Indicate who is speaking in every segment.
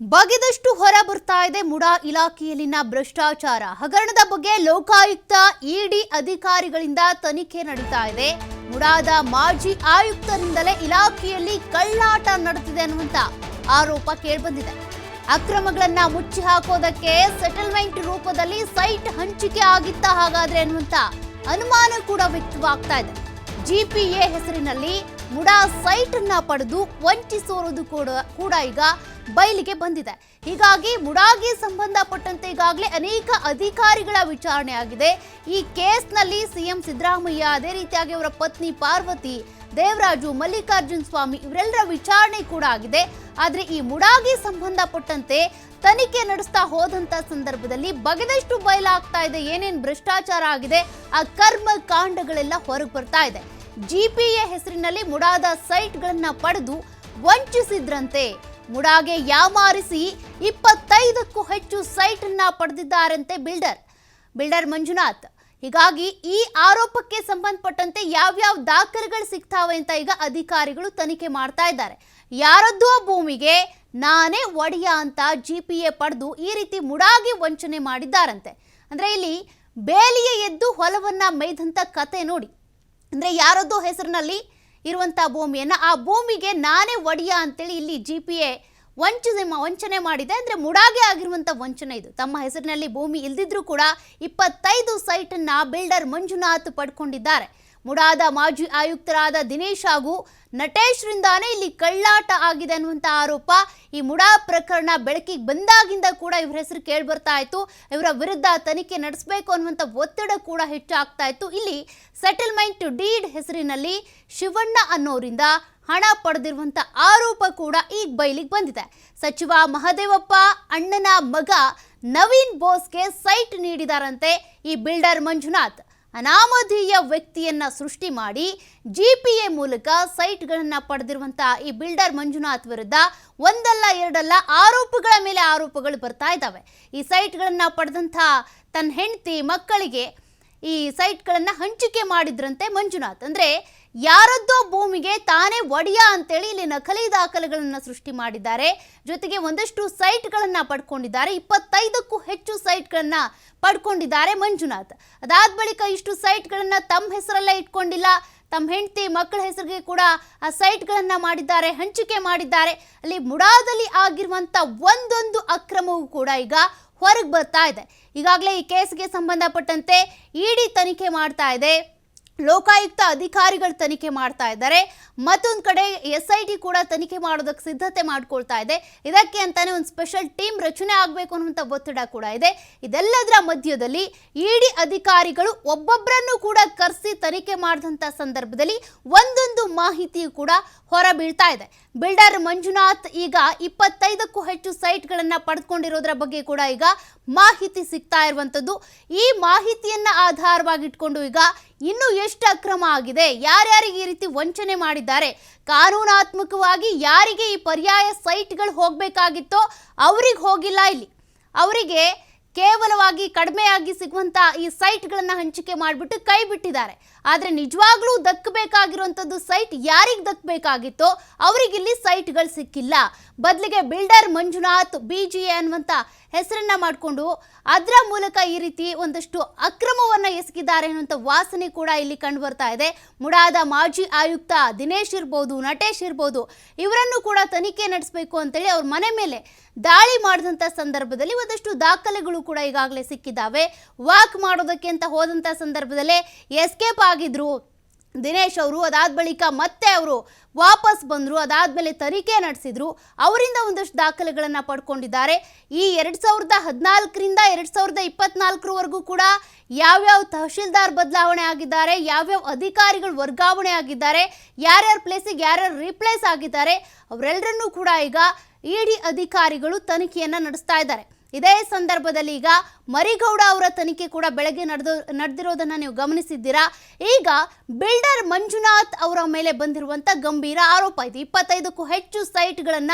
Speaker 1: ಬಗೆದಷ್ಟು ಹೊರ ಬರ್ತಾ ಇದೆ ಮುಡಾ ಇಲಾಖೆಯಲ್ಲಿನ ಭ್ರಷ್ಟಾಚಾರ. ಹಗರಣದ ಬಗ್ಗೆ ಲೋಕಾಯುಕ್ತ ಇಡಿ ಅಧಿಕಾರಿಗಳಿಂದ ತನಿಖೆ ನಡೀತಾ ಇದೆ. ಮುಡಾದ ಮಾಜಿ ಆಯುಕ್ತರಿಂದಲೇ ಇಲಾಖೆಯಲ್ಲಿ ಕಳ್ಳಾಟ ನಡೆದಿದೆ ಅನ್ನುವಂತ ಆರೋಪ ಕೇಳಿಬಂದಿದೆ. ಅಕ್ರಮಗಳನ್ನ ಮುಚ್ಚಿ ಹಾಕೋದಕ್ಕೆ ಸೆಟಲ್ಮೆಂಟ್ ರೂಪದಲ್ಲಿ ಸೈಟ್ ಹಂಚಿಕೆ ಆಗಿತ್ತ ಹಾಗಾದ್ರೆ ಅನ್ನುವಂತ ಅನುಮಾನ ಕೂಡ ವ್ಯಕ್ತವಾಗ್ತಾ ಇದೆ. ಜಿಪಿಎ ಹೆಸರಿನಲ್ಲಿ ಮುಡಾ ಸೈಟ್ ಅನ್ನ ಪಡೆದು ವಂಚಿಸೋದು ಕೂಡ ಕೂಡ ಈಗ ಬಯಲಿಗೆ ಬಂದಿದೆ. ಹೀಗಾಗಿ ಮುಡಾಗಿ ಸಂಬಂಧಪಟ್ಟಂತೆ ಈಗಾಗಲೇ ಅನೇಕ ಅಧಿಕಾರಿಗಳ ವಿಚಾರಣೆ ಆಗಿದೆ. ಈ ಕೇಸ್ನಲ್ಲಿ ಸಿಎಂ ಸಿದ್ದರಾಮಯ್ಯ ಅದೇ ರೀತಿಯಾಗಿ ಅವರ ಪತ್ನಿ ಪಾರ್ವತಿ, ದೇವರಾಜು, ಮಲ್ಲಿಕಾರ್ಜುನ್ ಸ್ವಾಮಿ ಇವರೆಲ್ಲರ ವಿಚಾರಣೆ ಕೂಡ ಆಗಿದೆ. ಆದರೆ ಈ ಮುಡಾಗಿ ಸಂಬಂಧಪಟ್ಟಂತೆ ತನಿಖೆ ನಡೆಸ್ತಾ ಹೋದಂತ ಸಂದರ್ಭದಲ್ಲಿ ಬಗೆದಷ್ಟು ಬಯಲಾಗ್ತಾ ಇದೆ. ಏನೇನು ಭ್ರಷ್ಟಾಚಾರ ಆಗಿದೆ, ಆ ಕರ್ಮ ಕಾಂಡಗಳೆಲ್ಲ ಹೊರಗೆ ಬರ್ತಾ ಇದೆ. ಜಿಪಿಎ ಹೆಸರಿನಲ್ಲಿ ಮುಡಾದ ಸೈಟ್ಗಳನ್ನ ಪಡೆದು ವಂಚಿಸಿದ್ರಂತೆ. ಮುಡಾಗೆ ಯಾಮಾರಿಸಿ ಇಪ್ಪತ್ತೈದಕ್ಕೂ ಹೆಚ್ಚು ಸೈಟ್ ಅನ್ನ ಪಡೆದಿದ್ದಾರಂತೆ ಬಿಲ್ಡರ್. ಬಿಲ್ಡರ್ ಮಂಜುನಾಥ್, ಹೀಗಾಗಿ ಈ ಆರೋಪಕ್ಕೆ ಸಂಬಂಧಪಟ್ಟಂತೆ ಯಾವ್ಯಾವ ದಾಖಲೆಗಳು ಸಿಗ್ತಾವೆ ಅಂತ ಈಗ ಅಧಿಕಾರಿಗಳು ತನಿಖೆ ಮಾಡ್ತಾ ಇದ್ದಾರೆ. ಯಾರದ್ದೋ ಭೂಮಿಗೆ ನಾನೇ ಒಡೆಯ ಅಂತ ಜಿ ಪಿ ಎ ಪಡೆದು ಈ ರೀತಿ ಮುಡಾಗಿ ವಂಚನೆ ಮಾಡಿದ್ದಾರಂತೆ. ಅಂದ್ರೆ ಇಲ್ಲಿ ಬೇಲಿಯ ಎದ್ದು ಹೊಲವನ್ನ ಮೈದಂತ ಕತೆ ನೋಡಿ. ಅಂದ್ರೆ ಯಾರದ್ದೋ ಹೆಸರಿನಲ್ಲಿ ಇರುವಂತ ಭೂಮಿಯನ್ನ, ಆ ಭೂಮಿಗೆ ನಾನೇ ಒಡೆಯ ಅಂತೇಳಿ ಇಲ್ಲಿ ಜಿ ಪಿ ಎ ವಂಚನೆ ವಂಚನೆ ಮಾಡಿದೆ. ಅಂದರೆ ಮುಡಾಗೆ ಆಗಿರುವಂಥ ವಂಚನೆ ಇದು. ತಮ್ಮ ಹೆಸರಿನಲ್ಲಿ ಭೂಮಿ ಇಲ್ದಿದ್ರೂ ಕೂಡ ಇಪ್ಪತ್ತೈದು ಸೈಟನ್ನು ಬಿಲ್ಡರ್ ಮಂಜುನಾಥ್ ಪಡ್ಕೊಂಡಿದ್ದಾರೆ. ಮುಡಾದ ಮಾಜಿ ಆಯುಕ್ತರಾದ ದಿನೇಶ್ ಹಾಗೂ ನಟೇಶ್ರಿಂದಾನೇ ಇಲ್ಲಿ ಕಳ್ಳಾಟ ಆಗಿದೆ ಅನ್ನುವಂಥ ಆರೋಪ. ಈ ಮುಡಾ ಪ್ರಕರಣ ಬೆಳಕಿಗೆ ಬಂದಾಗಿಂದ ಕೂಡ ಇವರ ಹೆಸರು ಕೇಳಿ ಬರ್ತಾ ಇತ್ತು. ಇವರ ವಿರುದ್ಧ ತನಿಖೆ ನಡೆಸಬೇಕು ಅನ್ನುವಂಥ ಒತ್ತಡ ಕೂಡ ಹೆಚ್ಚಾಗ್ತಾ ಇತ್ತು. ಇಲ್ಲಿ ಸೆಟಲ್ಮೆಂಟ್ ಡೀಡ್ ಹೆಸರಿನಲ್ಲಿ ಶಿವಣ್ಣ ಅನ್ನೋರಿಂದ ಹಣ ಪಡೆದಿರುವಂತ ಆರೋಪ ಕೂಡ ಈಗ ಬಯಲಿಗೆ ಬಂದಿದೆ. ಸಚಿವ ಮಹದೇವಪ್ಪ ಅಣ್ಣನ ಮಗ ನವೀನ್ ಬೋಸ್ಗೆ ಸೈಟ್ ನೀಡಿದಾರಂತೆ ಈ ಬಿಲ್ಡರ್ ಮಂಜುನಾಥ್. ಅನಾಮಧೇಯ ವ್ಯಕ್ತಿಯನ್ನ ಸೃಷ್ಟಿ ಮಾಡಿ ಜಿ ಪಿ ಎ ಮೂಲಕ ಸೈಟ್ಗಳನ್ನ ಪಡೆದಿರುವಂತಹ ಈ ಬಿಲ್ಡರ್ ಮಂಜುನಾಥ್ ವಿರುದ್ಧ ಒಂದಲ್ಲ, ಎರಡಲ್ಲ ಆರೋಪಗಳ ಮೇಲೆ ಆರೋಪಗಳು ಬರ್ತಾ ಇದ್ದಾವೆ. ಈ ಸೈಟ್ಗಳನ್ನ ಪಡೆದಂಥ ತನ್ನ ಹೆಂಡತಿ ಮಕ್ಕಳಿಗೆ ಈ ಸೈಟ್ಗಳನ್ನ ಹಂಚಿಕೆ ಮಾಡಿದ್ರಂತೆ ಮಂಜುನಾಥ್. ಅಂದ್ರೆ ಯಾರದ್ದೋ ಭೂಮಿಗೆ ತಾನೇ ಒಡೆಯ ಅಂತೇಳಿ ಇಲ್ಲಿ ನಕಲಿ ದಾಖಲೆಗಳನ್ನು ಸೃಷ್ಟಿ ಮಾಡಿದ್ದಾರೆ. ಜೊತೆಗೆ ಒಂದಷ್ಟು ಸೈಟ್ಗಳನ್ನು ಪಡ್ಕೊಂಡಿದ್ದಾರೆ. ಇಪ್ಪತ್ತೈದಕ್ಕೂ ಹೆಚ್ಚು ಸೈಟ್ಗಳನ್ನು ಪಡ್ಕೊಂಡಿದ್ದಾರೆ ಮಂಜುನಾಥ್. ಅದಾದ ಬಳಿಕ ಇಷ್ಟು ಸೈಟ್ಗಳನ್ನು ತಮ್ಮ ಹೆಸರಲ್ಲೇ ಇಟ್ಕೊಂಡಿಲ್ಲ. ತಮ್ಮ ಹೆಂಡತಿ, ಮಕ್ಕಳ ಹೆಸರಿಗೆ ಕೂಡ ಆ ಸೈಟ್ಗಳನ್ನು ಮಾಡಿದ್ದಾರೆ, ಹಂಚಿಕೆ ಮಾಡಿದ್ದಾರೆ. ಅಲ್ಲಿ ಮುಡಾದಲ್ಲಿ ಆಗಿರುವಂತ ಒಂದೊಂದು ಅಕ್ರಮವೂ ಕೂಡ ಈಗ ಹೊರಗೆ ಬರ್ತಾ ಇದೆ. ಈಗಾಗಲೇ ಈ ಕೇಸ್ಗೆ ಸಂಬಂಧಪಟ್ಟಂತೆ ಇಡಿ ತನಿಖೆ ಮಾಡ್ತಾ ಇದೆ. ಲೋಕಾಯುಕ್ತ ಅಧಿಕಾರಿಗಳು ತನಿಖೆ ಮಾಡ್ತಾ ಇದ್ದಾರೆ. ಮತ್ತೊಂದು ಕಡೆ ಎಸ್ ಐ ಟಿ ಕೂಡ ತನಿಖೆ ಮಾಡೋದಕ್ಕೆ ಸಿದ್ಧತೆ ಮಾಡ್ಕೊಳ್ತಾ ಇದೆ. ಇದಕ್ಕೆ ಅಂತಾನೆ ಒಂದು ಸ್ಪೆಷಲ್ ಟೀಮ್ ರಚನೆ ಆಗಬೇಕು ಅನ್ನುವಂಥ ಒತ್ತಡ ಕೂಡ ಇದೆ. ಇದೆಲ್ಲದರ ಮಧ್ಯದಲ್ಲಿ ಇಡಿ ಅಧಿಕಾರಿಗಳು ಒಬ್ಬೊಬ್ಬರನ್ನು ಕೂಡ ಕರೆಸಿ ತನಿಖೆ ಮಾಡಿದಂಥ ಸಂದರ್ಭದಲ್ಲಿ ಒಂದೊಂದು ಮಾಹಿತಿಯು ಕೂಡ ಹೊರ ಬೀಳ್ತಾ ಇದೆ. ಬಿಲ್ಡರ್ ಮಂಜುನಾಥ್ ಈಗ ಇಪ್ಪತ್ತೈದಕ್ಕೂ ಹೆಚ್ಚು ಸೈಟ್ಗಳನ್ನು ಪಡೆದುಕೊಂಡಿರೋದ್ರ ಬಗ್ಗೆ ಕೂಡ ಈಗ ಮಾಹಿತಿ ಸಿಗ್ತಾ ಇರುವಂಥದ್ದು ಈ ಮಾಹಿತಿಯನ್ನ ಆಧಾರವಾಗಿಟ್ಕೊಂಡು ಈಗ ಇನ್ನು ಎಷ್ಟು ಅಕ್ರಮ ಆಗಿದೆ? ಯಾರ್ಯಾರಿಗೆ ಈ ರೀತಿ ವಂಚನೆ ಮಾಡಿದ್ದಾರೆ? ಕಾನೂನಾತ್ಮಕವಾಗಿ ಯಾರಿಗೆ ಈ ಪರ್ಯಾಯ ಸೈಟ್ಗಳು ಹೋಗಬೇಕಾಗಿತ್ತೋ ಅವ್ರಿಗೆ ಹೋಗಿಲ್ಲ ಇಲ್ಲಿ. ಅವರಿಗೆ ಕೇವಲವಾಗಿ ಕಡಿಮೆಯಾಗಿ ಸಿಗುವಂಥ ಈ ಸೈಟ್ಗಳನ್ನು ಹಂಚಿಕೆ ಮಾಡಿಬಿಟ್ಟು ಕೈ ಬಿಟ್ಟಿದ್ದಾರೆ. ಆದರೆ ನಿಜವಾಗ್ಲೂ ದಕ್ಕಬೇಕಾಗಿರುವಂಥದ್ದು ಸೈಟ್ ಯಾರಿಗೆ ದಕ್ಕಬೇಕಾಗಿತ್ತೋ ಅವರಿಗಿಲ್ಲಿ ಸೈಟ್ಗಳು ಸಿಕ್ಕಿಲ್ಲ. ಬದಲಿಗೆ builder Manjunath B G A ಅನ್ನುವಂಥ ಹೆಸರನ್ನ ಮಾಡಿಕೊಂಡು ಅದರ ಮೂಲಕ ಈ ರೀತಿ ಒಂದಷ್ಟು ಅಕ್ರಮವನ್ನು ಎಸಗಿದ್ದಾರೆ ಅನ್ನುವಂಥ ವಾಸನೆ ಕೂಡ ಇಲ್ಲಿ ಕಂಡು ಬರ್ತಾ ಇದೆ. ಮುಡಾದ ಮಾಜಿ ಆಯುಕ್ತ ದಿನೇಶ್ ಇರ್ಬೋದು, ನಟೇಶ್ ಇರ್ಬೋದು, ಇವರನ್ನು ಕೂಡ ತನಿಖೆ ನಡೆಸಬೇಕು ಅಂತೇಳಿ ಅವ್ರ ಮನೆ ಮೇಲೆ ದಾಳಿ ಮಾಡಿದಂಥ ಸಂದರ್ಭದಲ್ಲಿ ಒಂದಷ್ಟು ದಾಖಲೆಗಳು ಕೂಡ ಈಗಾಗಲೇ ಸಿಕ್ಕಿದ್ದಾವೆ. ವಾಕ್ ಮಾಡೋದಕ್ಕೆ ಅಂತ ಹೋದಂಥ ಸಂದರ್ಭದಲ್ಲೇ ಎಸ್ಕೇಪ್ ಆಗಿದ್ರು. ದಿನೇಶ್ ಅವರು, ಅದಾದ ಬಳಿಕ ಮತ್ತೆ ಅವರು ವಾಪಸ್ ಬಂದರು. ಅದಾದಮೇಲೆ ತನಿಖೆ ನಡೆಸಿದ್ರು. ಅವರಿಂದ ಒಂದಷ್ಟು ದಾಖಲೆಗಳನ್ನು ಪಡ್ಕೊಂಡಿದ್ದಾರೆ. ಈ ಎರಡು ಸಾವಿರದ ಹದಿನಾಲ್ಕರಿಂದ ಎರಡು ಸಾವಿರದ ಇಪ್ಪತ್ನಾಲ್ಕರವರೆಗೂ ಕೂಡ ಯಾವ್ಯಾವ ತಹಶೀಲ್ದಾರ್ ಬದಲಾವಣೆ ಆಗಿದ್ದಾರೆ, ಯಾವ್ಯಾವ ಅಧಿಕಾರಿಗಳು ವರ್ಗಾವಣೆ ಆಗಿದ್ದಾರೆ, ಯಾರ್ಯಾರ ಪ್ಲೇಸಿಗೆ ಯಾರ್ಯಾರು ರೀಪ್ಲೇಸ್ ಆಗಿದ್ದಾರೆ ಅವರೆಲ್ಲರನ್ನೂ ಕೂಡ ಈಗ ಇಡಿ ಅಧಿಕಾರಿಗಳು ತನಿಖೆಯನ್ನು ನಡೆಸ್ತಾ ಇದ್ದಾರೆ. ಇದೇ ಸಂದರ್ಭದಲ್ಲಿ ಈಗ ಮರಿಗೌಡ ಅವರ ತನಿಖೆ ಕೂಡ ಬೆಳಗ್ಗೆ ನಡೆದು ನಡೆದಿರೋದನ್ನ ನೀವು ಗಮನಿಸಿದ್ದೀರಾ? ಈಗ ಬಿಲ್ಡರ್ ಮಂಜುನಾಥ್ ಅವರ ಮೇಲೆ ಬಂದಿರುವಂತ ಗಂಭೀರ ಆರೋಪ ಇದೆ. ಇಪ್ಪತ್ತೈದಕ್ಕೂ ಹೆಚ್ಚು ಸೈಟ್ಗಳನ್ನ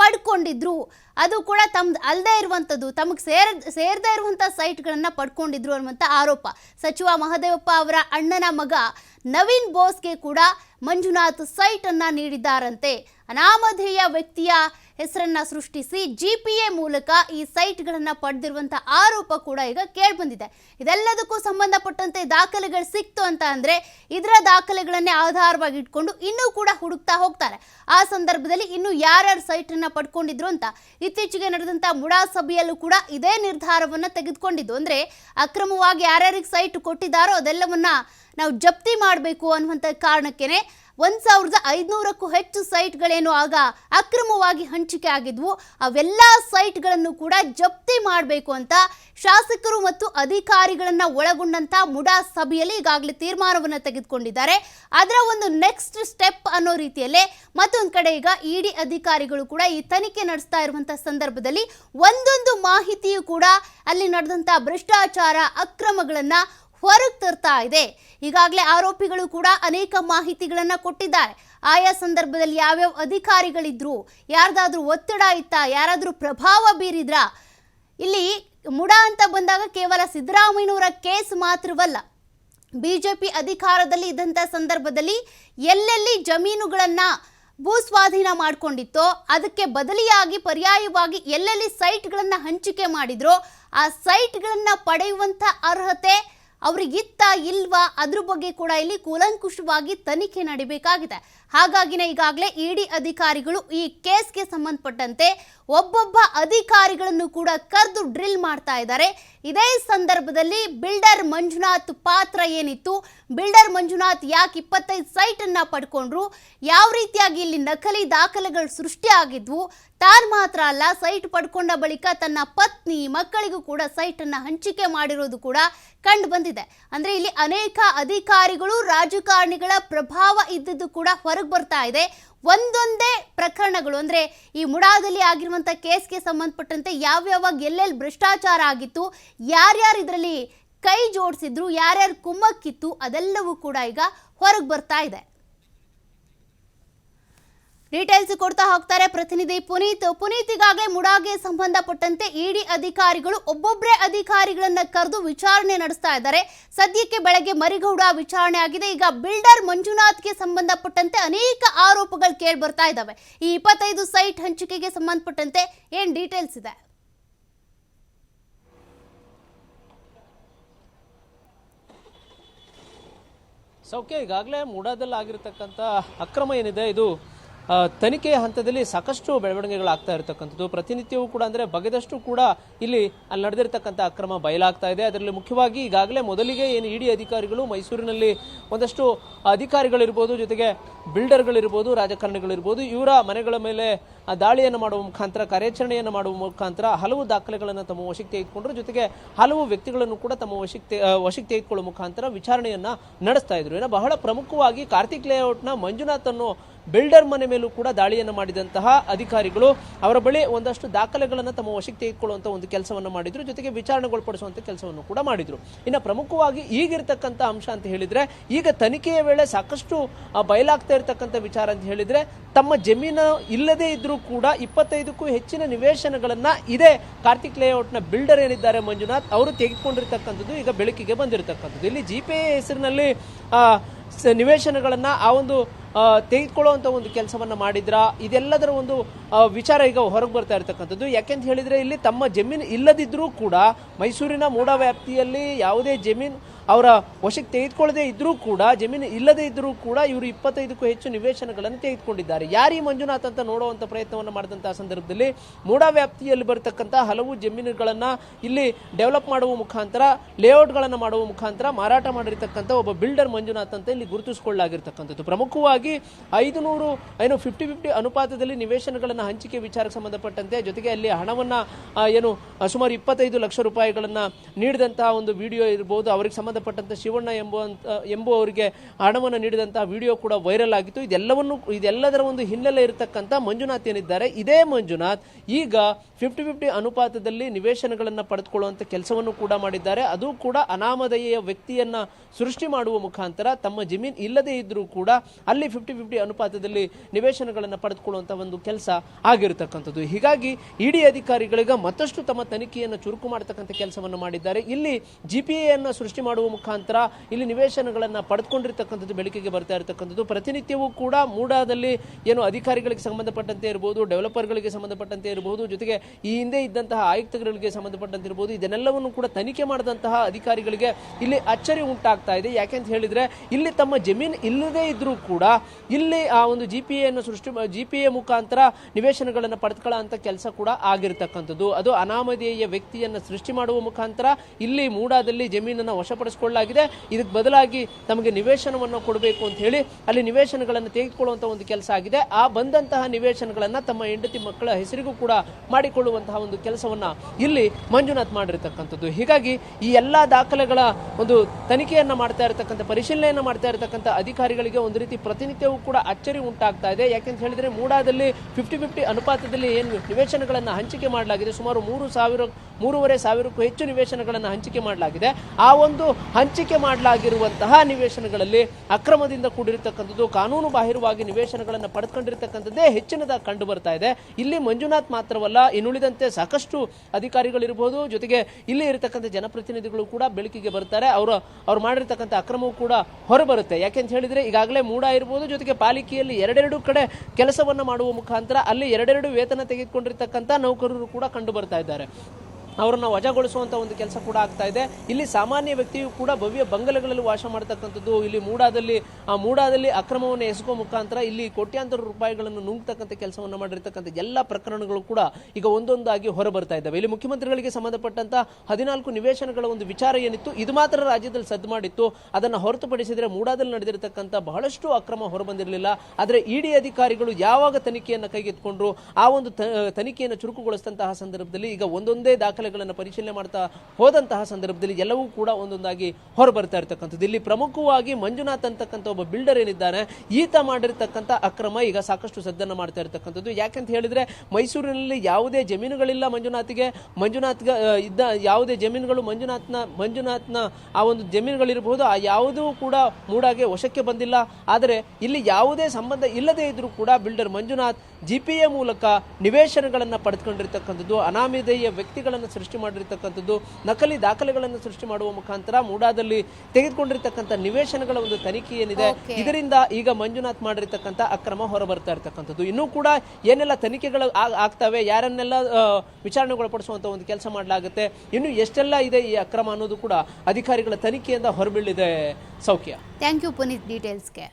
Speaker 1: ಪಡ್ಕೊಂಡಿದ್ರು. ಅದು ಕೂಡ ತಮ್ದು ಅಲ್ಲದೆ ಇರುವಂಥದ್ದು ತಮಗೆ ಸೇರ್, ಸೇರದೇ ಇರುವಂಥ ಸೈಟ್ಗಳನ್ನು ಪಡ್ಕೊಂಡಿದ್ರು ಅನ್ನುವಂಥ ಆರೋಪ. ಸಚಿವ ಮಹದೇವಪ್ಪ ಅವರ ಅಣ್ಣನ ಮಗ ನವೀನ್ ಬೋಸ್ಗೆ ಕೂಡ ಮಂಜುನಾಥ್ ಸೈಟ್ ಅನ್ನ ನೀಡಿದ್ದಾರಂತೆ. ಅನಾಮಧೇಯ ವ್ಯಕ್ತಿಯ ಹೆಸರನ್ನ ಸೃಷ್ಟಿಸಿ ಜಿ ಪಿ ಎ ಮೂಲಕ ಈ ಸೈಟ್ಗಳನ್ನ ಪಡೆದಿರುವಂತ ಆರೋಪ ಕೂಡ ಈಗ ಕೇಳಿಬಂದಿದೆ. ಇದೆಲ್ಲದಕ್ಕೂ ಸಂಬಂಧಪಟ್ಟಂತೆ ದಾಖಲೆಗಳು ಸಿಕ್ತು ಅಂತ ಅಂದ್ರೆ ಇದರ ದಾಖಲೆಗಳನ್ನೇ ಆಧಾರವಾಗಿ ಇಟ್ಕೊಂಡು ಇನ್ನೂ ಕೂಡ ಹುಡುಕ್ತಾ ಹೋಗ್ತಾರೆ. ಆ ಸಂದರ್ಭದಲ್ಲಿ ಇನ್ನು ಯಾರ್ಯಾರು ಸೈಟ್ ಅನ್ನ ಪಡ್ಕೊಂಡಿದ್ರು ಅಂತ ಇತ್ತೀಚೆಗೆ ನಡೆದಂತ ಮುಡಾ ಸಭೆಯಲ್ಲೂ ಕೂಡ ಇದೇ ನಿರ್ಧಾರವನ್ನ ತೆಗೆದುಕೊಂಡಿದ್ದು. ಅಂದ್ರೆ ಅಕ್ರಮವಾಗಿ ಯಾರ್ಯಾರಿಗೆ ಸೈಟ್ ಕೊಟ್ಟಿದ್ದಾರೋ ಅದೆಲ್ಲವನ್ನ ನಾವು ಜಪ್ತಿ ಮಾಡಬೇಕು ಅನ್ನುವಂಥ ಕಾರಣಕ್ಕೇನೆ ಒಂದ್ ಸಾವಿರದ ಐದುನೂರಕ್ಕೂ ಹೆಚ್ಚು ಸೈಟ್ಗಳೇನು ಆಗ ಅಕ್ರಮವಾಗಿ ಹಂಚಿಕೆ ಆಗಿದ್ವು. ಅವೆಲ್ಲ ಸೈಟ್ಗಳನ್ನು ಕೂಡ ಜಪ್ತಿ ಮಾಡಬೇಕು ಅಂತ ಶಾಸಕರು ಮತ್ತು ಅಧಿಕಾರಿಗಳನ್ನ ಒಳಗೊಂಡಂತ ಮುಡಾ ಸಭೆಯಲ್ಲಿ ಈಗಾಗಲೇ ತೀರ್ಮಾನವನ್ನು ತೆಗೆದುಕೊಂಡಿದ್ದಾರೆ. ಅದರ ಒಂದು ನೆಕ್ಸ್ಟ್ ಸ್ಟೆಪ್ ಅನ್ನೋ ರೀತಿಯಲ್ಲೇ ಮತ್ತೊಂದು ಕಡೆ ಈಗ ಇಡಿ ಅಧಿಕಾರಿಗಳು ಕೂಡ ಈ ತನಿಖೆ ನಡೆಸ್ತಾ ಇರುವಂತಹ ಸಂದರ್ಭದಲ್ಲಿ ಒಂದೊಂದು ಮಾಹಿತಿಯು ಕೂಡ ಅಲ್ಲಿ ನಡೆದಂತಹ ಭ್ರಷ್ಟಾಚಾರ ಅಕ್ರಮಗಳನ್ನ ಹೊರಗೆ ತರ್ತಾ ಇದೆ. ಈಗಾಗಲೇ ಆರೋಪಿಗಳು ಕೂಡ ಅನೇಕ ಮಾಹಿತಿಗಳನ್ನು ಕೊಟ್ಟಿದ್ದಾರೆ. ಆಯಾ ಸಂದರ್ಭದಲ್ಲಿ ಯಾವ್ಯಾವ ಅಧಿಕಾರಿಗಳಿದ್ರು, ಯಾರ್ದಾದ್ರೂ ಒತ್ತಡ ಇತ್ತಾ, ಯಾರಾದರೂ ಪ್ರಭಾವ ಬೀರಿದ್ರಾ? ಇಲ್ಲಿ ಮುಡಾ ಅಂತ ಬಂದಾಗ ಕೇವಲ ಸಿದ್ದರಾಮಯ್ಯನವರ ಕೇಸ್ ಮಾತ್ರವಲ್ಲ, ಬಿಜೆಪಿ ಅಧಿಕಾರದಲ್ಲಿ ಇದ್ದಂಥ ಸಂದರ್ಭದಲ್ಲಿ ಎಲ್ಲೆಲ್ಲಿ ಜಮೀನುಗಳನ್ನು ಭೂ ಸ್ವಾಧೀನ ಮಾಡಿಕೊಂಡಿತ್ತೋ, ಅದಕ್ಕೆ ಬದಲಿಯಾಗಿ ಪರ್ಯಾಯವಾಗಿ ಎಲ್ಲೆಲ್ಲಿ ಸೈಟ್ಗಳನ್ನು ಹಂಚಿಕೆ ಮಾಡಿದ್ರೋ, ಆ ಸೈಟ್ಗಳನ್ನು ಪಡೆಯುವಂಥ ಅರ್ಹತೆ ಅವ್ರಿಗಿತ್ತ ಇಲ್ವಾ ಅದ್ರ ಬಗ್ಗೆ ಕೂಡ ಇಲ್ಲಿ ಕೂಲಂಕುಷವಾಗಿ ತನಿಖೆ ನಡಿಬೇಕಾಗಿದೆ. ಹಾಗಾಗಿನೇ ಈಗಾಗಲೇ ಇಡಿ ಅಧಿಕಾರಿಗಳು ಈ ಕೇಸ್ಗೆ ಸಂಬಂಧಪಟ್ಟಂತೆ ಒಬ್ಬೊಬ್ಬ ಅಧಿಕಾರಿಗಳನ್ನು ಕೂಡ ಕರೆದು ಡ್ರಿಲ್ ಮಾಡ್ತಾ ಇದ್ದಾರೆ. ಇದೇ ಸಂದರ್ಭದಲ್ಲಿ ಬಿಲ್ಡರ್ ಮಂಜುನಾಥ್ ಪಾತ್ರ ಏನಿತ್ತು? ಬಿಲ್ಡರ್ ಮಂಜುನಾಥ್ ಯಾಕೆ ಇಪ್ಪತ್ತೈದು ಸೈಟ್ ಅನ್ನ ಪಡ್ಕೊಂಡ್ರು? ಯಾವ ರೀತಿಯಾಗಿ ಇಲ್ಲಿ ನಕಲಿ ದಾಖಲೆಗಳು ಸೃಷ್ಟಿಯಾಗಿದ್ವು ತಾನು ಮಾತ್ರ ಅಲ್ಲ, ಸೈಟ್ ಪಡ್ಕೊಂಡ ಬಳಿಕ ತನ್ನ ಪತ್ನಿ ಮಕ್ಕಳಿಗೂ ಕೂಡ ಸೈಟ್ ಅನ್ನ ಹಂಚಿಕೆ ಮಾಡಿರೋದು ಕೂಡ ಕಂಡು ಬಂದಿದೆ. ಅಂದ್ರೆ ಇಲ್ಲಿ ಅನೇಕ ಅಧಿಕಾರಿಗಳು ರಾಜಕಾರಣಿಗಳ ಪ್ರಭಾವ ಇದ್ದದ್ದು ಕೂಡ ಹೊರಗೆ ಬರ್ತಾ ಇದೆ. ಒಂದೊಂದೇ ಪ್ರಕರಣಗಳು, ಅಂದ್ರೆ ಈ ಮುಡಾದಲ್ಲಿ ಆಗಿರುವಂಥ ಕೇಸ್ಗೆ ಸಂಬಂಧಪಟ್ಟಂತೆ ಯಾವ್ಯಾವಾಗ ಎಲ್ಲೆಲ್ಲಿ ಭ್ರಷ್ಟಾಚಾರ ಆಗಿತ್ತು, ಯಾರ್ಯಾರು ಇದರಲ್ಲಿ ಕೈ ಜೋಡಿಸಿದ್ರು, ಯಾರ್ಯಾರು ಕುಮ್ಮಕ್ಕಿತ್ತು, ಅದೆಲ್ಲವೂ ಕೂಡ ಈಗ ಹೊರಗೆ ಬರ್ತಾ ಇದೆ. ಡೀಟೇಲ್ಸ್ ಕೊಡ್ತಾ ಹೋಗ್ತಾರೆ ಪ್ರತಿನಿಧಿ ಪುನೀತ್. ಪುನೀತ್ ಈಗಾಗಲೇ ಮುಡಾಗೆ ಸಂಬಂಧಪಟ್ಟಂತೆ ಇಡಿ ಅಧಿಕಾರಿಗಳು ಒಬ್ಬೊಬ್ಬರೇ ಅಧಿಕಾರಿಗಳನ್ನ ಕರೆದು ವಿಚಾರಣೆ ನಡೆಸ್ತಾ ಇದ್ದಾರೆ. ಸದ್ಯಕ್ಕೆ ಬೆಳಗ್ಗೆ ಮರಿಗೌಡ ವಿಚಾರಣೆ ಆಗಿದೆ. ಈಗ ಬಿಲ್ಡರ್ ಮಂಜುನಾಥ್ಗೆ ಸಂಬಂಧಪಟ್ಟಂತೆ ಅನೇಕ ಆರೋಪಗಳು ಕೇಳಿ ಬರ್ತಾ ಇದ್ದಾವೆ. ಈ ಇಪ್ಪತ್ತೈದು ಸೈಟ್ ಹಂಚಿಕೆಗೆ ಸಂಬಂಧಪಟ್ಟಂತೆ ಏನ್ ಡೀಟೇಲ್ಸ್ ಇದೆ?
Speaker 2: ಸೌಖ್ಯ ಈಗಾಗಲೇ ಮೂಡಾದಲ್ಲಿ ಆಗಿರತಕ್ಕಂಥ ಅಕ್ರಮ ಏನಿದೆ, ಇದು ತನಿಖೆಯ ಹಂತದಲ್ಲಿ ಸಾಕಷ್ಟು ಬೆಳವಣಿಗೆಗಳಾಗ್ತಾ ಇರತಕ್ಕಂಥದ್ದು. ಪ್ರತಿನಿತ್ಯವೂ ಕೂಡ ಅಂದರೆ ಬಗೆದಷ್ಟು ಕೂಡ ಇಲ್ಲಿ ಅಲ್ಲಿ ನಡೆದಿರತಕ್ಕಂಥ ಅಕ್ರಮ ಬಯಲಾಗ್ತಾ ಇದೆ. ಅದರಲ್ಲಿ ಮುಖ್ಯವಾಗಿ ಈಗಾಗಲೇ ಮೊದಲಿಗೆ ಏನು ಇಡಿ ಅಧಿಕಾರಿಗಳು ಮೈಸೂರಿನಲ್ಲಿ ಒಂದಷ್ಟು ಅಧಿಕಾರಿಗಳಿರ್ಬೋದು. ಜೊತೆಗೆ ಬಿಲ್ಡರ್ಗಳಿರ್ಬೋದು, ರಾಜಕಾರಣಿಗಳಿರ್ಬೋದು, ಇವರ ಮನೆಗಳ ಮೇಲೆ ದಾಳಿಯನ್ನು ಮಾಡುವ ಮುಖಾಂತರ, ಕಾರ್ಯಾಚರಣೆಯನ್ನು ಮಾಡುವ ಮುಖಾಂತರ ಹಲವು ದಾಖಲೆಗಳನ್ನು ತಮ್ಮ ವಶಕ್ಕೆ ತೆಗೆದುಕೊಂಡರು ಜೊತೆಗೆ ಹಲವು ವ್ಯಕ್ತಿಗಳನ್ನು ಕೂಡ ತಮ್ಮ ವಶಕ್ಕೆ ವಶಕ್ಕೆ ತೆಗೆದುಕೊಳ್ಳುವ ಮುಖಾಂತರ ವಿಚಾರಣೆಯನ್ನು ನಡೆಸ್ತಾ ಇದ್ರು. ಏನೋ ಬಹಳ ಪ್ರಮುಖವಾಗಿ ಕಾರ್ತಿಕ್ ಲೇಔಟ್ನ ಮಂಜುನಾಥ್ ಅನ್ನು ಬಿಲ್ಡರ್ ಮನೆ ಮೇಲೂ ಕೂಡ ದಾಳಿಯನ್ನು ಮಾಡಿದಂತಹ ಅಧಿಕಾರಿಗಳು ಅವರ ಬಳಿ ಒಂದಷ್ಟು ದಾಖಲೆಗಳನ್ನು ತಮ್ಮ ವಶಕ್ಕೆ ತೆಗೆದುಕೊಳ್ಳುವಂಥ ಒಂದು ಕೆಲಸವನ್ನು ಮಾಡಿದ್ರು. ಜೊತೆಗೆ ವಿಚಾರಣೆಗೊಳಪಡಿಸುವಂಥ ಕೆಲಸವನ್ನು ಕೂಡ ಮಾಡಿದ್ರು. ಇನ್ನು ಪ್ರಮುಖವಾಗಿ ಈಗಿರ್ತಕ್ಕಂಥ ಅಂಶ ಅಂತ ಹೇಳಿದ್ರೆ, ಈಗ ತನಿಖೆಯ ವೇಳೆ ಸಾಕಷ್ಟು ಬಯಲಾಗ್ತಾ ಇರತಕ್ಕಂಥ ವಿಚಾರ ಅಂತ ಹೇಳಿದ್ರೆ ತಮ್ಮ ಜಮೀನು ಇಲ್ಲದೇ ಇದ್ರೂ ಕೂಡ ಇಪ್ಪತ್ತೈದಕ್ಕೂ ಹೆಚ್ಚಿನ ನಿವೇಶನಗಳನ್ನ ಇದೇ. ಕಾರ್ತಿಕ್ ಲೇಔಟ್ನ ಬಿಲ್ಡರ್ ಏನಿದ್ದಾರೆ ಮಂಜುನಾಥ್ ಅವರು ತೆಗೆದುಕೊಂಡಿರ್ತಕ್ಕಂಥದ್ದು ಈಗ ಬೆಳಕಿಗೆ ಬಂದಿರತಕ್ಕಂಥದ್ದು. ಇಲ್ಲಿ ಜಿ ಹೆಸರಿನಲ್ಲಿ ಆ, ಸ- ನಿವೇಶನಗಳನ್ನ ಆ ಒಂದು ತೆಗೆದುಕೊಳ್ಳುವಂಥ ಒಂದು ಕೆಲಸವನ್ನ ಮಾಡಿದ್ರ? ಇದೆಲ್ಲದರ ಒಂದು ವಿಚಾರ ಈಗ ಹೊರಗೆ ಬರ್ತಾ ಇರತಕ್ಕಂಥದ್ದು. ಯಾಕೆಂತ ಹೇಳಿದ್ರೆ ಇಲ್ಲಿ ತಮ್ಮ ಜಮೀನು ಇಲ್ಲದಿದ್ರೂ ಕೂಡ ಮೈಸೂರಿನ ಮೂಡ ವ್ಯಾಪ್ತಿಯಲ್ಲಿ ಯಾವುದೇ ಜಮೀನು ಅವರ ವಶಕ್ಕೆ ತೆಗೆದುಕೊಳ್ಳದೆ ಇದ್ರೂ ಕೂಡ, ಜಮೀನು ಇಲ್ಲದೆ ಇದ್ರೂ ಕೂಡ ಇವರು ಇಪ್ಪತ್ತೈದಕ್ಕೂ ಹೆಚ್ಚು ನಿವೇಶನಗಳನ್ನು ತೆಗೆದುಕೊಂಡಿದ್ದಾರೆ. ಯಾರೀ ಮಂಜುನಾಥ್ ಅಂತ ನೋಡುವಂತ ಪ್ರಯತ್ನವನ್ನು ಮಾಡಿದಂತಹ ಸಂದರ್ಭದಲ್ಲಿ ಮೂಡ ವ್ಯಾಪ್ತಿಯಲ್ಲಿ ಬರತಕ್ಕಂಥ ಹಲವು ಜಮೀನುಗಳನ್ನ ಇಲ್ಲಿ ಡೆವಲಪ್ ಮಾಡುವ ಮುಖಾಂತರ, ಲೇಔಟ್ಗಳನ್ನು ಮಾಡುವ ಮುಖಾಂತರ ಮಾರಾಟ ಮಾಡಿರ್ತಕ್ಕಂಥ ಒಬ್ಬ ಬಿಲ್ಡರ್ ಮಂಜುನಾಥ್ ಅಂತ ಇಲ್ಲಿ ಗುರುತಿಸಿಕೊಳ್ಳಲಾಗಿರ್ತಕ್ಕಂಥದ್ದು. ಪ್ರಮುಖವಾಗಿ ಐದು ನೂರು ಏನು ಫಿಫ್ಟಿ ಫಿಫ್ಟಿ ಅನುಪಾತದಲ್ಲಿ ನಿವೇಶನಗಳನ್ನು ಹಂಚಿಕೆ ವಿಚಾರಕ್ಕೆ ಸಂಬಂಧಪಟ್ಟಂತೆ ಜೊತೆಗೆ ಅಲ್ಲಿ ಹಣವನ್ನ ಏನು, ಸುಮಾರು ಇಪ್ಪತ್ತೈದು ಲಕ್ಷ ರೂಪಾಯಿಗಳನ್ನು ನೀಡಿದಂತಹ ಒಂದು ವಿಡಿಯೋ ಇರ್ಬೋದು. ಅವರಿಗೆ ಸಂಬಂಧಪಟ್ಟಂತೆ ಶಿವಣ್ಣ ಎಂಬುವಂತ, ಎಂಬುವವರಿಗೆ ಹಣವನ್ನು ನೀಡಿದಂತಹ ವಿಡಿಯೋ ಕೂಡ ವೈರಲ್ ಆಗಿತ್ತು. ಇದೆಲ್ಲವನ್ನು, ಇದೆಲ್ಲದರ ಒಂದು ಹಿನ್ನೆಲೆ ಇರತಕ್ಕಂಥ ಮಂಜುನಾಥ್ ಏನಿದ್ದಾರೆ? ಇದೇ ಮಂಜುನಾಥ್ ಈಗ ಫಿಫ್ಟಿ ಫಿಫ್ಟಿ ಅನುಪಾತದಲ್ಲಿ ನಿವೇಶನಗಳನ್ನು ಪಡೆದುಕೊಳ್ಳುವಂತ ಕೆಲಸವನ್ನು ಕೂಡ ಮಾಡಿದ್ದಾರೆ. ಅದು ಕೂಡ ಅನಾಮಧೇಯ ವ್ಯಕ್ತಿಯನ್ನ ಸೃಷ್ಟಿ ಮಾಡುವ ಮುಖಾಂತರ ತಮ್ಮ ಜಮೀನ್ ಇಲ್ಲದೆ ಇದ್ದರೂ ಕೂಡ ಅಲ್ಲಿ ಫಿಫ್ಟಿ ಫಿಫ್ಟಿ ಅನುಪಾತದಲ್ಲಿ ನಿವೇಶನಗಳನ್ನು ಪಡೆದುಕೊಳ್ಳುವಂಥ ಒಂದು ಕೆಲಸ ಆಗಿರತಕ್ಕಂಥದ್ದು. ಹೀಗಾಗಿ ಇಡಿ ಅಧಿಕಾರಿಗಳಿಗೆ ಮತ್ತಷ್ಟು ತಮ್ಮ ತನಿಖೆಯನ್ನು ಚುರುಕು ಮಾಡತಕ್ಕಂಥ ಕೆಲಸವನ್ನು ಮಾಡಿದ್ದಾರೆ. ಇಲ್ಲಿ ಜಿ ಪಿ ಎನ್ನು ಸೃಷ್ಟಿ ಮಾಡುವ ಮುಖಾಂತರ ಇಲ್ಲಿ ನಿವೇಶನಗಳನ್ನು ಪಡೆದುಕೊಂಡಿರ್ತಕ್ಕಂಥದ್ದು ಬೆಳಕಿಗೆ ಬರ್ತಾ ಇರತಕ್ಕಂಥದ್ದು. ಪ್ರತಿನಿತ್ಯವೂ ಕೂಡ ಮೂಡಾದಲ್ಲಿ ಏನು ಅಧಿಕಾರಿಗಳಿಗೆ ಸಂಬಂಧಪಟ್ಟಂತೆ ಇರಬಹುದು ಡೆವಲಪರ್ಗಳಿಗೆ ಸಂಬಂಧಪಟ್ಟಂತೆ ಇರಬಹುದು ಜೊತೆಗೆ ಈ ಹಿಂದೆ ಇದ್ದಂತಹ ಆಯುಕ್ತಗಳಿಗೆ ಸಂಬಂಧಪಟ್ಟಂತೆ ಇರಬಹುದು ಇದನ್ನೆಲ್ಲವನ್ನು ಕೂಡ ತನಿಖೆ ಮಾಡಿದಂತಹ ಅಧಿಕಾರಿಗಳಿಗೆ ಇಲ್ಲಿ ಅಚ್ಚರಿ ಉಂಟಾಗ್ತಾ ಇದೆ. ಯಾಕೆಂತ ಹೇಳಿದ್ರೆ, ಇಲ್ಲಿ ತಮ್ಮ ಜಮೀನು ಇಲ್ಲದೇ ಇದ್ದರೂ ಕೂಡ ಇಲ್ಲಿ ಆ ಒಂದು ಜಿ ಪಿ ಎನ್ನು ಸೃಷ್ಟಿ ಜಿ ಪಿ ಎ ಮುಖಾಂತರ ನಿವೇಶನಗಳನ್ನು ಪಡೆದುಕೊಳ್ಳೋ ಅಂತ ಕೆಲಸ ಕೂಡ ಆಗಿರ್ತಕ್ಕಂಥದ್ದು. ಅದು ಅನಾಮಧೇಯ ವ್ಯಕ್ತಿಯನ್ನು ಸೃಷ್ಟಿ ಮಾಡುವ ಮುಖಾಂತರ ಇಲ್ಲಿ ಮೂಡಾದಲ್ಲಿ ಜಮೀನನ್ನು ವಶಪಡಿಸಿಕೊಳ್ಳಲಾಗಿದೆ ಇದಕ್ಕೆ ಬದಲಾಗಿ ತಮಗೆ ನಿವೇಶನವನ್ನು ಕೊಡಬೇಕು ಅಂತ ಹೇಳಿ ಅಲ್ಲಿ ನಿವೇಶನಗಳನ್ನು ತೆಗೆದುಕೊಳ್ಳುವಂಥ ಒಂದು ಕೆಲಸ ಆಗಿದೆ. ಆ ಬಂದಂತಹ ನಿವೇಶನಗಳನ್ನು ತಮ್ಮ ಹೆಂಡತಿ ಮಕ್ಕಳ ಹೆಸರಿಗೂ ಕೂಡ ಮಾಡಿಕೊಳ್ಳುವಂತಹ ಒಂದು ಕೆಲಸವನ್ನ ಇಲ್ಲಿ ಮಂಜುನಾಥ್ ಮಾಡಿರ್ತಕ್ಕಂಥದ್ದು. ಹೀಗಾಗಿ ಈ ಎಲ್ಲ ದಾಖಲೆಗಳ ಒಂದು ತನಿಖೆಯನ್ನು ಮಾಡ್ತಾ ಇರತಕ್ಕಂಥ, ಪರಿಶೀಲನೆಯನ್ನ ಮಾಡ್ತಾ ಇರತಕ್ಕಂಥ ಅಧಿಕಾರಿಗಳಿಗೆ ಒಂದು ರೀತಿ ಪ್ರತಿನಿತ್ಯವೂ ಕೂಡ ಅಚ್ಚರಿ ಉಂಟಾಗ್ತಾ ಇದೆ. ಯಾಕೆಂತ ಹೇಳಿದ್ರೆ ಮೂಡಾದಲ್ಲಿ ಫಿಫ್ಟಿ ಫಿಫ್ಟಿ ಅನುಪಾತದಲ್ಲಿ ಏನು ನಿವೇಶನಗಳನ್ನು ಹಂಚಿಕೆ ಮಾಡಲಾಗಿದೆ. ಸುಮಾರು ಮೂರು ಸಾವಿರ, ಮೂರುವರೆ ಸಾವಿರಕ್ಕೂ ಹೆಚ್ಚು ನಿವೇಶನಗಳನ್ನು ಹಂಚಿಕೆ ಮಾಡಲಾಗಿದೆ. ಆ ಒಂದು ಹಂಚಿಕೆ ಮಾಡಲಾಗಿರುವಂತಹ ನಿವೇಶನಗಳಲ್ಲಿ ಅಕ್ರಮದಿಂದ ಕೂಡಿರತಕ್ಕಂಥದ್ದು, ಕಾನೂನು ಬಾಹಿರವಾಗಿ ನಿವೇಶನಗಳನ್ನು ಪಡೆದುಕೊಂಡಿರ್ತಕ್ಕಂಥದ್ದೇ ಹೆಚ್ಚಿನದಾಗಿ ಕಂಡು ಬರ್ತಾ ಇದೆ. ಇಲ್ಲಿ ಮಂಜುನಾಥ್ ಮಾತ್ರವಲ್ಲ, ಇನ್ನುಳಿದಂತೆ ಸಾಕಷ್ಟು ಅಧಿಕಾರಿಗಳಿರ್ಬೋದು. ಜೊತೆಗೆ ಇಲ್ಲಿ ಇರತಕ್ಕಂಥ ಜನಪ್ರತಿನಿಧಿಗಳು ಕೂಡ ಬೆಳಕಿಗೆ ಬರ್ತಾರೆ. ಅವರು, ಅವ್ರು ಮಾಡಿರ್ತಕ್ಕಂಥ ಅಕ್ರಮವೂ ಕೂಡ ಹೊರಬರುತ್ತೆ. ಯಾಕೆಂತ ಹೇಳಿದ್ರೆ, ಈಗಾಗಲೇ ಮೂಡ ಇರ್ಬೋದು. ಜೊತೆಗೆ ಪಾಲಿಕೆಯಲ್ಲಿ ಎರಡೆರಡು ಕಡೆ ಕೆಲಸವನ್ನು ಮಾಡುವ ಮುಖಾಂತರ ಅಲ್ಲಿ ಎರಡೆರಡು ವೇತನ ತೆಗೆದುಕೊಂಡಿರ್ತಕ್ಕಂಥ ನೌಕರರು ಕೂಡ ಕಂಡು ಬರ್ತಾ ಇದ್ದಾರೆ. ಅವರನ್ನ ವಜಾಗೊಳಿಸುವಂತ ಒಂದು ಕೆಲಸ ಕೂಡ ಆಗ್ತಾ ಇದೆ. ಇಲ್ಲಿ ಸಾಮಾನ್ಯ ವ್ಯಕ್ತಿಯು ಕೂಡ ಭವ್ಯ ಬಂಗಲೆಗಳಲ್ಲಿ ವಾಸ ಮಾಡತಕ್ಕಂಥದ್ದು. ಇಲ್ಲಿ ಮೂಡಾದಲ್ಲಿ, ಆ ಮೂಡಾದಲ್ಲಿ ಅಕ್ರಮವನ್ನು ಎಸಗುವ ಮುಖಾಂತರ ಇಲ್ಲಿ ಕೋಟ್ಯಾಂತರ ರೂಪಾಯಿಗಳನ್ನು ನುಂಗ್ತಕ್ಕಂಥ ಕೆಲಸವನ್ನು ಮಾಡಿರ್ತಕ್ಕಂಥ ಎಲ್ಲ ಪ್ರಕರಣಗಳು ಕೂಡ ಈಗ ಒಂದೊಂದಾಗಿ ಹೊರಬರ್ತಾ ಇದ್ದಾವೆ. ಇಲ್ಲಿ ಮುಖ್ಯಮಂತ್ರಿಗಳಿಗೆ ಸಂಬಂಧಪಟ್ಟಂತ ಹದಿನಾಲ್ಕು ನಿವೇಶನಗಳ ಒಂದು ವಿಚಾರ ಏನಿತ್ತು, ಇದು ಮಾತ್ರ ರಾಜ್ಯದಲ್ಲಿ ಸದ್ದು ಮಾಡಿತ್ತು. ಅದನ್ನು ಹೊರತುಪಡಿಸಿದ್ರೆ ಮೂಡಾದಲ್ಲಿ ನಡೆದಿರತಕ್ಕಂಥ ಬಹಳಷ್ಟು ಅಕ್ರಮ ಹೊರಬಂದಿರಲಿಲ್ಲ. ಆದರೆ ಇಡಿ ಅಧಿಕಾರಿಗಳು ಯಾವಾಗ ತನಿಖೆಯನ್ನು ಕೈಗೆತ್ತಿಕೊಂಡ್ರು, ಆ ಒಂದು ತನಿಖೆಯನ್ನು ಚುರುಕುಗೊಳಿಸಿದಂತಹ ಸಂದರ್ಭದಲ್ಲಿ ಈಗ ಒಂದೊಂದೇ ದಾಖಲೆಗಳನ್ನು ಪರಿಶೀಲನೆ ಮಾಡ್ತಾ ಹೋದಂತಹ ಸಂದರ್ಭದಲ್ಲಿ ಎಲ್ಲವೂ ಕೂಡ ಒಂದೊಂದಾಗಿ ಹೊರಬರ್ತಾ ಇರತಕ್ಕಂಥದ್ದು. ಇಲ್ಲಿ ಪ್ರಮುಖವಾಗಿ ಮಂಜುನಾಥ್ ಅಂತಕ್ಕಂಥ ಒಬ್ಬ ಬಿಲ್ಡರ್ ಏನಿದ್ದಾನೆ, ಈತ ಮಾಡಿರ್ತಕ್ಕಂಥ ಅಕ್ರಮ ಈಗ ಸಾಕಷ್ಟು ಸದ್ದನ್ನು ಮಾಡ್ತಾ ಇರತಕ್ಕಂಥದ್ದು. ಯಾಕಂತ ಹೇಳಿದ್ರೆ, ಮೈಸೂರಿನಲ್ಲಿ ಯಾವುದೇ ಜಮೀನುಗಳಿಲ್ಲ ಮಂಜುನಾಥ್ಗೆ. ಮಂಜುನಾಥ್ಗೆ ಇದ್ದ ಯಾವುದೇ ಜಮೀನುಗಳು ಮಂಜುನಾಥ್ನ ಮಂಜುನಾಥ್ನ ಆ ಒಂದು ಜಮೀನುಗಳಿರಬಹುದು, ಆ ಯಾವುದೂ ಕೂಡ ಮೂಡಾಗೆ ವಶಕ್ಕೆ ಬಂದಿಲ್ಲ. ಆದರೆ ಇಲ್ಲಿ ಯಾವುದೇ ಸಂಬಂಧ ಇಲ್ಲದೆ ಇದ್ರೂ ಕೂಡ builder Manjunath G P A ಮೂಲಕ ನಿವೇಶನಗಳನ್ನು ಪಡೆದುಕೊಂಡಿರ್ತಕ್ಕಂಥದ್ದು. ಅನಾಮಧೇಯ ವ್ಯಕ್ತಿಗಳನ್ನು ಸೃಷ್ಟಿ ಮಾಡಿರ್ತಕ್ಕಂಥದ್ದು ನಕಲಿ ದಾಖಲೆಗಳನ್ನು ಸೃಷ್ಟಿ ಮಾಡುವ ಮುಖಾಂತರ ಮೂಡಾದಲ್ಲಿ ತೆಗೆದುಕೊಂಡಿರ್ತಕ್ಕಂಥ ನಿವೇಶನಗಳ ಒಂದು ತನಿಖೆ ಏನಿದೆ ಇದರಿಂದ ಈಗ ಮಂಜುನಾಥ್ ಮಾಡಿರ್ತಕ್ಕಂಥ ಅಕ್ರಮ ಹೊರಬರ್ತಾ ಇರ್ತಕ್ಕಂಥದ್ದು. ಇನ್ನೂ ಕೂಡ ಏನೆಲ್ಲ ತನಿಖೆಗಳು ಆಗ್- ಆಗ್ತವೆ ಯಾರನ್ನೆಲ್ಲ ವಿಚಾರಣೆಗೊಳಪಡಿಸುವಂಥ ವಿಚಾರಣೆಗೊಳಪಡಿಸುವಂತ ಒಂದು ಕೆಲಸ ಮಾಡಲಾಗುತ್ತೆ ಇನ್ನು ಎಷ್ಟೆಲ್ಲ ಇದೆ ಈ ಅಕ್ರಮ ಅನ್ನೋದು ಕೂಡ ಅಧಿಕಾರಿಗಳ ತನಿಖೆಯಿಂದ ಹೊರಬೀಳಿದೆ ಸೌಖ್ಯ.
Speaker 1: Thank you Puneeth ಡೀಟೇಲ್ಸ್ಗೆ